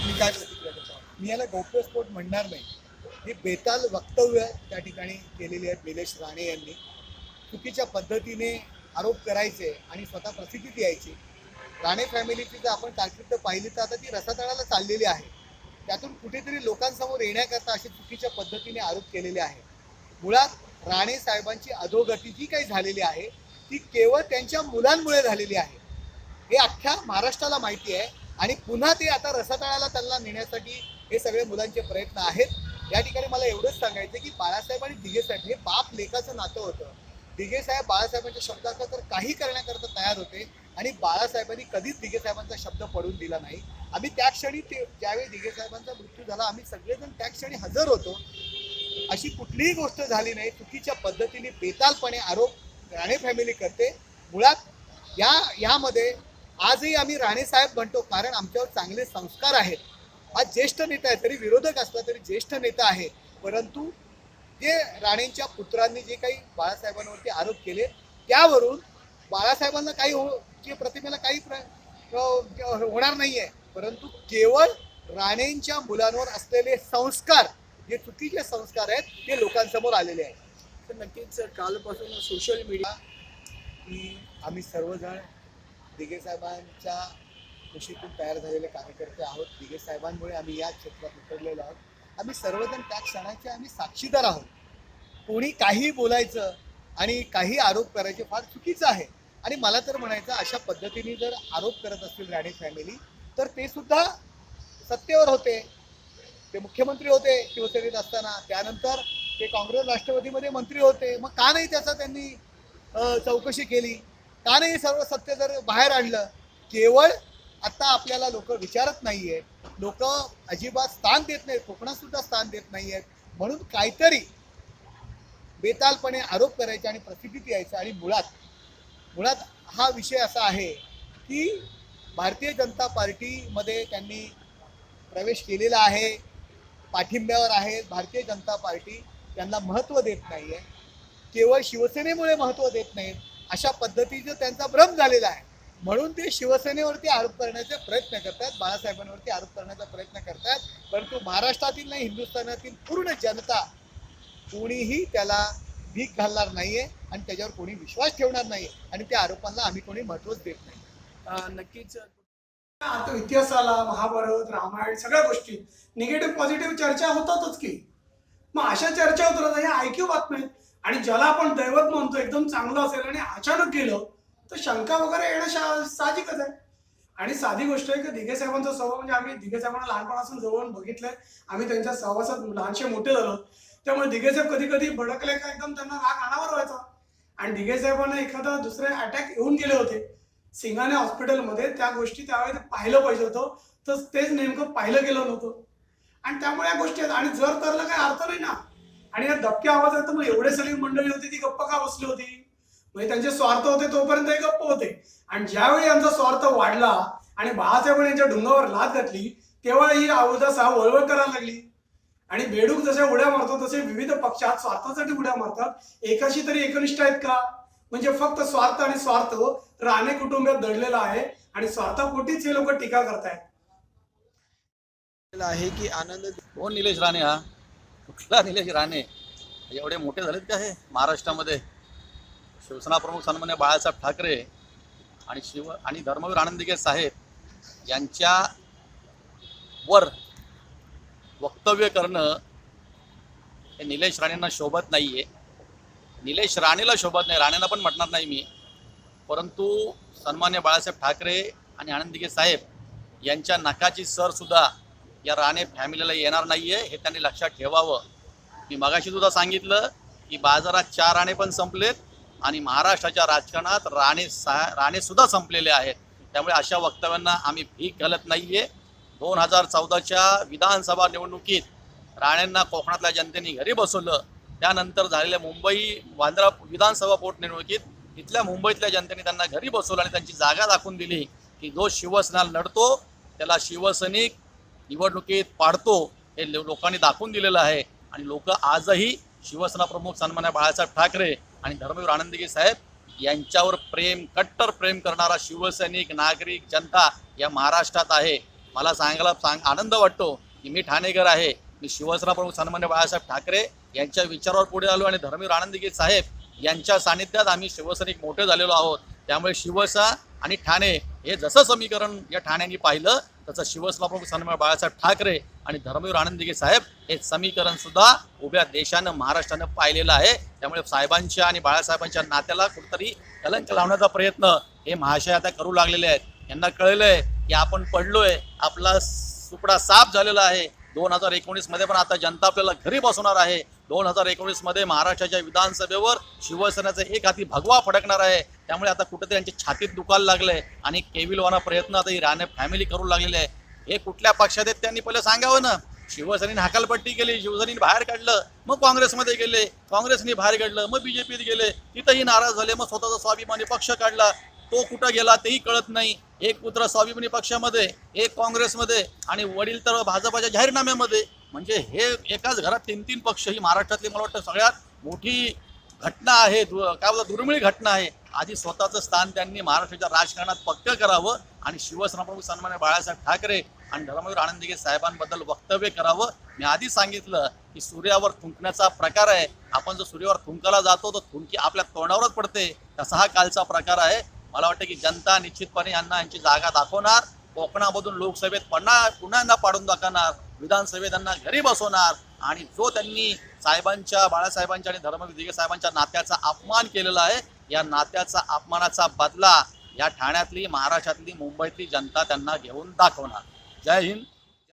आपली काय प्रतिक्रिया त्याच्यावर मी याला गौप्यस्फोट म्हणणार नाही. हे बेताल वक्तव्य त्या ठिकाणी केलेली आहेत निलेश राणे यांनी. चुकीच्या पद्धतीने आरोप करायचे आणि स्वतः प्रसिद्धी द्यायची. राणे फॅमिलीची जर आपण कारकिर्द पाहिली तर आता ती रसातळाला चाललेली आहे. त्यातून कुठेतरी लोकांसमोर येण्याकरता असे चुकीच्या पद्धतीने आरोप केलेले आहे मुळात राणे साहेबांची अधोगती जी काही झालेली आहे ती केवळ त्यांच्या मुलांमुळे झालेली आहे. हे अख्ख्या महाराष्ट्राला माहिती आहे. आणि पुन्हा ते आता रसातळाला त्यांना नेण्यासाठी हे सगळे मुलांचे प्रयत्न आहेत. या ठिकाणी मला एवढंच सांगायचं की बाळासाहेब आणि दिघेसाहेब हे बाप लेखाचं नातं होतं. दिघेसाहेब बाळासाहेबांच्या शब्दाचा तर काही करण्याकरता तयार होते आणि बाळासाहेबांनी कधीच दिघेसाहेबांचा शब्द पडून दिला नाही. आम्ही त्या क्षणी ते ज्यावेळी दिघेसाहेबांचा मृत्यू झाला आम्ही सगळेजण त्या क्षणी हजर होतो. अशी कुठलीही गोष्ट झाली नाही. चुकीच्या पद्धतीने बेतालपणे आरोप राणे फॅमिली करते. मुळात या यामध्ये आजही आम्ही राणे साहेब म्हणतो कारण आमच्यावर चांगले संस्कार आहेत. आज ज्येष्ठ नेता आहे तरी विरोधक असला तरी ज्येष्ठ नेता आहे. परंतु जे राणेंच्या पुत्रांनी जे काही बाळासाहेबांवरती आरोप केले त्यावरून बाळासाहेबांना काही हो की प्रतिमेला काही प्र नाही आहे परंतु केवळ राणेंच्या मुलांवर असलेले संस्कार जे चुकीचे संस्कार आहेत ते लोकांसमोर आलेले आहेत. तर नक्कीच कालपासून सोशल मीडिया की आम्ही सर्वजण दिघे साहेबांच्या कुशीतून तयार झालेले कार्यकर्ते आहोत. दिघे साहेबांमुळे आम्ही या क्षेत्रात उतरलेलो आहोत. आम्ही सर्वजण त्या क्षणाचे आम्ही साक्षीदार आहोत. कोणी काही बोलायचं आणि काही आरोप करायचे फार चुकीचं आहे. आणि मला तर म्हणायचं अशा पद्धतीने जर आरोप करत असतील राणे फॅमिली तर ते सुद्धा सत्तेवर होते. ते मुख्यमंत्री होते शिवसेनेत असताना. त्यानंतर ते काँग्रेस राष्ट्रवादीमध्ये मंत्री होते. मग का नाही त्याचा त्यांनी चौकशी केली? का नाही सर्व सत्य जर बाहेर आणलं केवळ आता आपल्याला लोक विचारत नाहीये. लोक अजिबात स्थान देत नाहीत कोकणात सुद्धा स्थान देत नाहीयेत म्हणून काहीतरी बेतालपणे आरोप करायचे आणि प्रसिद्धीत यायचं आणि मुळात मुळात हा विषय असा आहे की भारतीय जनता पार्टीमध्ये त्यांनी प्रवेश केलेला आहे पाठिंब्यावर आहे. भारतीय जनता पार्टी त्यांना महत्त्व देत नाहीये. केवळ शिवसेनेमुळे महत्त्व देत नाहीत अशा पद्धतीचं त्यांचा भ्रम झालेला आहे. म्हणून ते शिवसेनेवरती आरोप करण्याचे प्रयत्न करतात बाळासाहेबांवरती आरोप करण्याचा प्रयत्न करतात. परंतु महाराष्ट्रातील नाही हिंदुस्थानातील पूर्ण जनता कोणीही त्याला भीक घालणार नाहीये आणि त्याच्यावर कोणी विश्वास ठेवणार नाही आणि त्या आरोपांना आम्ही कोणी महत्वच देत नाही. नक्कीच. आता इतिहासाला महाभारत रामायण सगळ्या गोष्टी निगेटिव्ह पॉझिटिव्ह चर्चा होतातच की. मग अशा चर्चा होत राहतात ह्या ऐक्यू बातम्या आणि ज्याला आपण दैवत म्हणतो एकदम चांगलं असेल आणि अचानक गेलं तर शंका वगैरे येणं शा- साहजिकच आहे. आणि साधी गोष्ट आहे की दिघे साहेबांचा स्वभाव म्हणजे आम्ही दिघे साहेबांना लहानपणापासून जवळून बघितलंय. आम्ही त्यांच्या सहवासात लहानशे मोठे झालो. त्यामुळे दिघे साहेब कधी कधी भडकले का एकदम त्यांना राग अनावर व्हायचा. आणि दिघे साहेबांना एखादा दुसरे अटॅक येऊन गेले होते. सिंगाने हॉस्पिटलमध्ये त्या गोष्टी त्यावेळी पाहिलं पाहिजे होतं. तर तेच नेमकं पाहिलं गेलं नव्हतं. आणि त्यामुळे या गोष्टी आहेत. आणि जर तरलं काही अर्थ नाही ना आणि या दबक्या आवाजात मग एवढे सगळी मंडळी होती ती गप्प का बसली होती? म्हणजे त्यांचे स्वार्थ होते तोपर्यंत हे गप्प होते. आणि ज्यावेळी यांचा स्वार्थ वाढला आणि बाळासाहेबांनी यांच्या ढुंगावर लाद घातली तेव्हा ही अवदासा वळवळ करायला लागली. आणि बेडूक जशा उड्या मारतो तसे विविध पक्षात स्वार्थासाठी उड्या मारतात. एकाशी तरी एकनिष्ठ आहेत का? म्हणजे फक्त स्वार्थ आणि स्वार्थ राणे कुटुंबात दडलेला आहे आणि स्वार्थापोटीच हे लोक टीका करतायत. आहे की आनंद कोण निलेश राणे हा? कुठला निलेश राणे? एवढे मोठे झालेत का हे महाराष्ट्रामध्ये? शिवसेना प्रमुख सन्मान्य बाळासाहेब ठाकरे आणि शिव आणि धर्मवीर आनंदिके साहेब यांच्या वर वक्तव्य करणं हे निलेश राणेंना शोभत नाही आहे निलेश राणेला शोभत नाही. राणेंना पण म्हटणार नाही मी. परंतु सन्मान्य बाळासाहेब ठाकरे आणि आनंदिके साहेब यांच्या नकाची सरसुद्धा या राणे फॅमिलीला येणार नाहीये हे त्यांनी लक्षात ठेवावं. मी मगाशी सुद्धा सांगितलं की बाजारात चार राणे पण संपलेत आणि महाराष्ट्राच्या राजकारणात राणे सा राणे सुद्धा संपलेले आहेत. त्यामुळे अशा वक्तव्यांना आम्ही भीक घालत नाहीये. दोन हजार चौदाच्या विधानसभा निवडणुकीत राणेंना कोकणातल्या जनतेने घरी बसवलं. त्यानंतर झालेल्या मुंबई वांद्रा विधानसभा पोटनिवडणुकीत तिथल्या मुंबईतल्या जनतेने त्यांना घरी बसवलं आणि त्यांची जागा दाखवून दिली की जो शिवसेना लढतो त्याला शिवसैनिक निवडणुकीत पाडतो हे लोकांनी दाखवून दिलेलं आहे. आणि लोक आजही शिवसेना प्रमुख सन्मान्य बाळासाहेब ठाकरे आणि धर्मवीर आनंदगी साहेब यांच्यावर प्रेम कट्टर प्रेम करणारा शिवसैनिक नागरिक जनता या महाराष्ट्रात आहे. मला सांगायला सांग आनंद वाटतो की मी ठाणेकर आहे. मी शिवसेना प्रमुख सन्मान्य बाळासाहेब ठाकरे यांच्या विचारावर पुढे आलो आणि धर्मवीर आनंदगीर साहेब यांच्या सानिध्यात आम्ही शिवसैनिक मोठे झालेलो आहोत. त्यामुळे शिवसेना आणि ठाणे हे जसं समीकरण या ठाण्याने पाहिलं तसं शिवसेना प्रमुख सन्मान बाळासाहेब ठाकरे आणि धर्मवीर आनंदगे साहेब हे समीकरण सुद्धा उभ्या देशानं महाराष्ट्रानं पाहिलेलं आहे. त्यामुळे साहेबांच्या आणि बाळासाहेबांच्या नात्याला कुठंतरी कलंक लावण्याचा प्रयत्न हे महाशय आता करू लागलेले आहेत. यांना कळलंय की आपण पडलोय आपला सुपडा साफ झालेला आहे. दोन हजार एकोणीसमध्ये पण आता जनता आपल्याला घरी बसवणार आहे. दोन हजार एकोणीसमध्ये महाराष्ट्राच्या विधानसभेवर शिवसेनेचा एक हाती भगवा फडकणार आहे. त्यामुळे आता कुठेतरी त्यांच्या छातीत दुखायला लागलंय आणि केविलवाना प्रयत्न आता ही राणे फॅमिली करू लागलेले आहे. हे कुठल्या पक्षात आहेत त्यांनी पहिलं सांगावं ना. शिवसेनेने हाकालपट्टी केली शिवसेनेने बाहेर काढलं मग काँग्रेसमध्ये गेले. काँग्रेसने बाहेर काढलं मग बीजेपीत गेले. तिथंही नाराज झाले मग स्वतःचा स्वाभिमानी पक्ष काढला. तो कुठं गेला तेही कळत नाही. एक पुत्र स्वाभिमानी पक्षामध्ये एक काँग्रेसमध्ये आणि वडील तर भाजपाच्या जाहीरनाम्यामध्ये. म्हणजे हे एकाच घरात तीन तीन पक्ष ही महाराष्ट्रातली मला वाटतं सगळ्यात मोठी घटना आहे दु- काय बोलतात दुर्मिळ घटना आहे. आधी स्वतःचं स्थान त्यांनी महाराष्ट्राच्या राजकारणात पक्क करावं आणि शिवसेना प्रमुख सन्मान्य बाळासाहेब ठाकरे आणि धर्मवीर आनंदगे साहेबांबद्दल वक्तव्य करावं. मी आधी सांगितलं की सूर्यावर थुंकण्याचा प्रकार आहे. आपण जर सूर्यावर थुंकायला जातो तर थुंकी आपल्या तोंडावरच पडते. तसा हा कालचा प्रकार आहे. मला वाटतं की जनता निश्चितपणे यांना यांची जागा दाखवणार. कोकणामधून लोकसभेत पन्हा पुन्हा यांना पाडून दाखवणार. विधानसभेत त्यांना घरी बसवणार. आणि जो त्यांनी साहेबांच्या बाळासाहेबांच्या आणि धर्मवीर दिघे साहेबांच्या नात्याचा अपमान केलेला आहे या नात्याचा अपमानाचा बदला या ठाण्यातली महाराष्ट्रातली मुंबईतली जनता त्यांना घेऊन दाखवणार. जय हिंद.